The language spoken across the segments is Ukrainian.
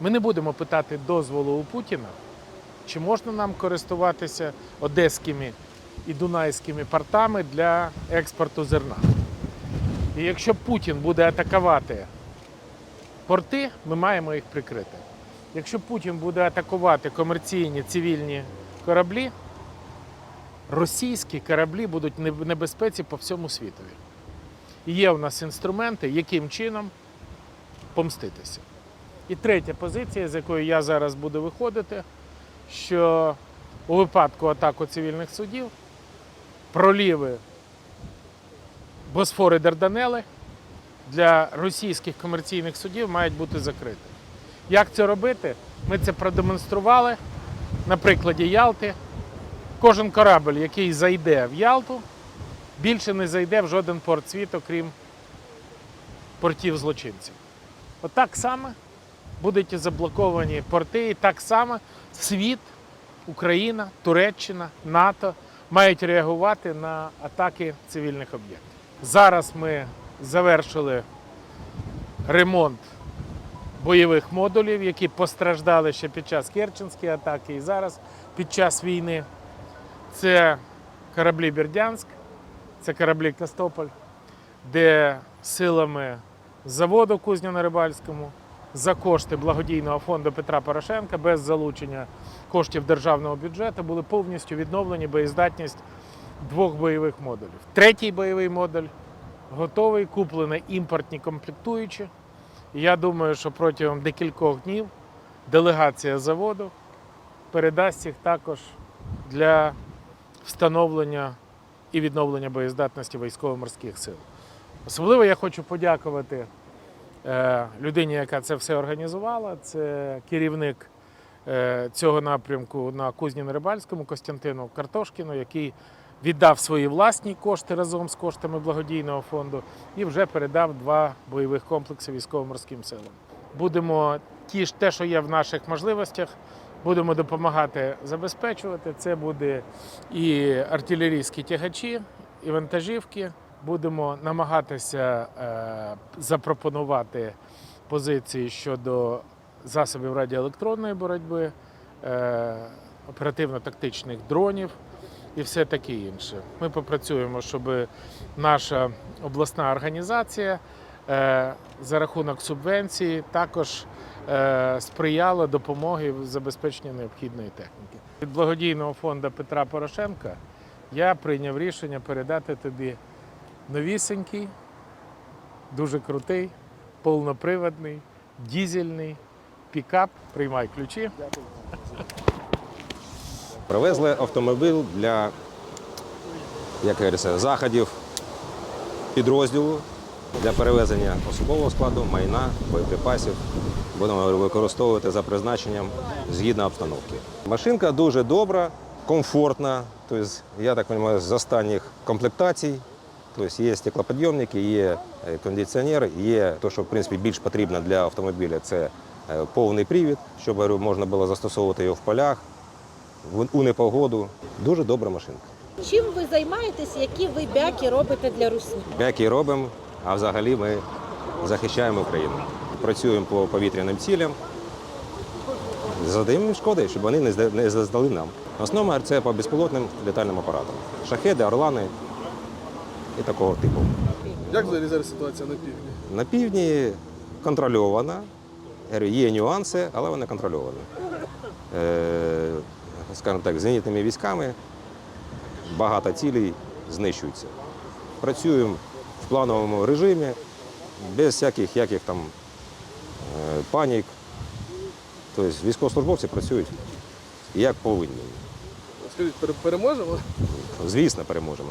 Ми не будемо питати дозволу у Путіна, чи можна нам користуватися одеськими і дунайськими портами для експорту зерна. І якщо Путін буде атакувати порти, ми маємо їх прикрити. Якщо Путін буде атакувати комерційні цивільні кораблі, російські кораблі будуть в небезпеці по всьому світові. І є у нас інструменти, яким чином помститися. І третя позиція, з якої я зараз буду виходити, що у випадку атаку цивільних судів проліви Босфори Дарданели для російських комерційних судів мають бути закриті. Як це робити? Ми це продемонстрували на прикладі Ялти. Кожен корабль, який зайде в Ялту, більше не зайде в жоден порт світу, крім портів злочинців. Отак само будуть заблоковані порти, і так само світ, Україна, Туреччина, НАТО мають реагувати на атаки цивільних об'єктів. Зараз ми завершили ремонт бойових модулів, які постраждали ще під час Керченської атаки і зараз під час війни. Це кораблі Бердянськ, це кораблі Костополь, де силами заводу Кузня-на-Рибальському за кошти благодійного фонду Петра Порошенка без залучення коштів державного бюджету були повністю відновлені боєздатність двох бойових модулів. Третій бойовий модуль готовий, куплені імпортні комплектуючі. Я думаю, що протягом декількох днів делегація заводу передасть їх також для встановлення і відновлення боєздатності військово-морських сил. Особливо я хочу подякувати людині, яка це все організувала. Це керівник е, цього напрямку на Кузні-Рибальському Костянтину Картошкіну, який віддав свої власні кошти разом з коштами благодійного фонду і вже передав два бойових комплекси військово-морським силам. Будемо ті ж те, що є в наших можливостях, будемо допомагати забезпечувати. Це буде і артилерійські тягачі, і вантажівки. Будемо намагатися е, запропонувати позиції щодо засобів радіоелектронної боротьби, е, оперативно-тактичних дронів і все таке інше. Ми попрацюємо, щоб наша обласна організація е, за рахунок субвенції також сприяла допомоги в забезпеченні необхідної техніки. Від благодійного фонду Петра Порошенка я прийняв рішення передати тобі новісенький, дуже крутий, повноприводний, дізельний пікап. Приймай ключі. Привезли автомобіль для як говориться, заходів підрозділу для перевезення особового складу, майна, боєприпасів. Будемо використовувати за призначенням згідно обстановки. Машинка дуже добра, комфортна. Тобто, я так розумію, з останніх комплектацій. Тобто є стеклоподйомники, є е, кондиціонер, є те, що в принципі більш потрібно для автомобіля. Це е, повний привід, щоб можна було застосовувати його в полях, у непогоду. Дуже добра машинка. Чим ви займаєтесь, які ви бяки робите для Русі? Як і робимо, а взагалі ми захищаємо Україну. Працюємо по повітряним цілям, задаємо їм шкоди, щоб вони не зда- не заздали нам. Основа це по безпілотним літальним апаратам. Шахеди, орлани і такого типу. Як взагалі зараз ситуація на півдні? На півдні контрольована. Є нюанси, але вони контрольовані. Е, скажімо так, зенітними військами багато цілей знищуються. Працюємо в плановому режимі, без всяких яких там е, панік. Тобто військовослужбовці працюють як повинні. Скажіть, переможемо? Звісно, переможемо.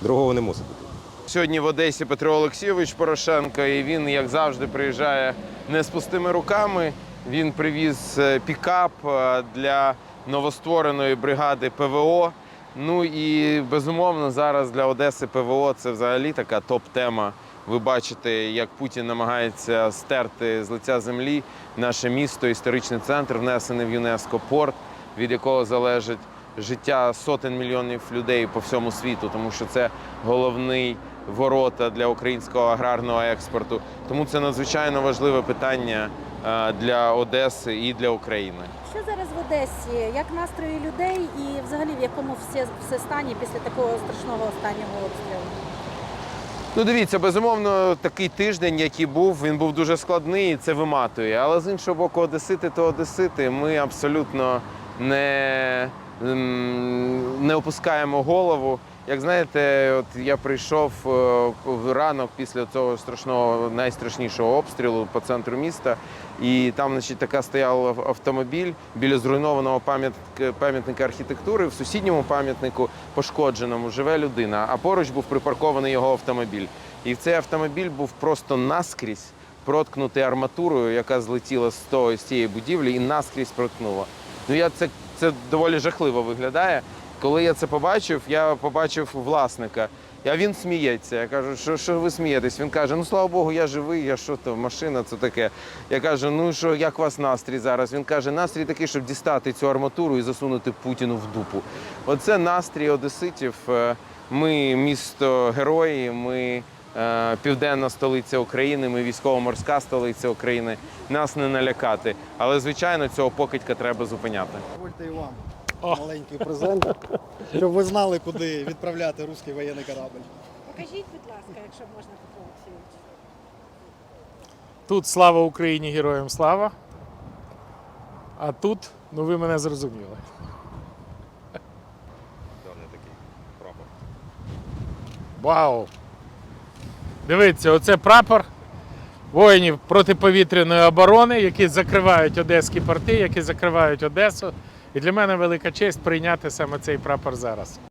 Другого не мусить бути. Сьогодні в Одесі Петро Олексійович Порошенко, і він, як завжди, приїжджає не з пустими руками. Він привіз е, пікап е, для новоствореної бригади ПВО. Ну і безумовно, зараз для Одеси ПВО це взагалі така топ-тема. Ви бачите, як Путін намагається стерти з лиця землі наше місто, історичний центр, внесений в ЮНЕСКО, порт, від якого залежить життя сотень мільйонів людей по всьому світу, тому що це головний ворота для українського аграрного експорту. Тому це надзвичайно важливе питання е, для Одеси і для України. Що зараз в Одесі? Як настрої людей і взагалі в якому все, все стані після такого страшного останнього обстрілу? Ну, дивіться, безумовно, такий тиждень, який був, він був дуже складний, і це виматує. Але з іншого боку, одесити то одесити. Ми абсолютно не, не опускаємо голову. Як знаєте, от я прийшов е, в ранок після цього страшного найстрашнішого обстрілу по центру міста, і там, значить, така стояв автомобіль біля зруйнованого пам'ятника архітектури. В сусідньому пам'ятнику пошкодженому живе людина, а поруч був припаркований його автомобіль. І цей автомобіль був просто наскрізь проткнутий арматурою, яка злетіла з того з цієї будівлі, і наскрізь проткнула. Ну я це, це доволі жахливо виглядає. Коли я це побачив, я побачив власника. А він сміється. Я кажу, що, що ви смієтесь? Він каже: Ну слава Богу, я живий, я що то, машина, це таке. Я кажу, ну що, як у вас настрій зараз? Він каже, настрій такий, щоб дістати цю арматуру і засунути Путіну в дупу. Оце настрій одеситів. Е, Ми місто герої, ми південна столиця України, ми військово-морська столиця України. Нас не налякати. Але звичайно, цього покидька треба зупиняти. Дозвольте і вам О. маленький презент, щоб ви знали, куди відправляти руський воєнний корабль. Покажіть, будь ласка, якщо можна, Петро Олексійович. Тут слава Україні, героям слава. А тут, ну ви мене зрозуміли. Вау! Дивіться, оце прапор воїнів протиповітряної оборони, які закривають одеські порти, які закривають Одесу. І для мене велика честь прийняти саме цей прапор зараз.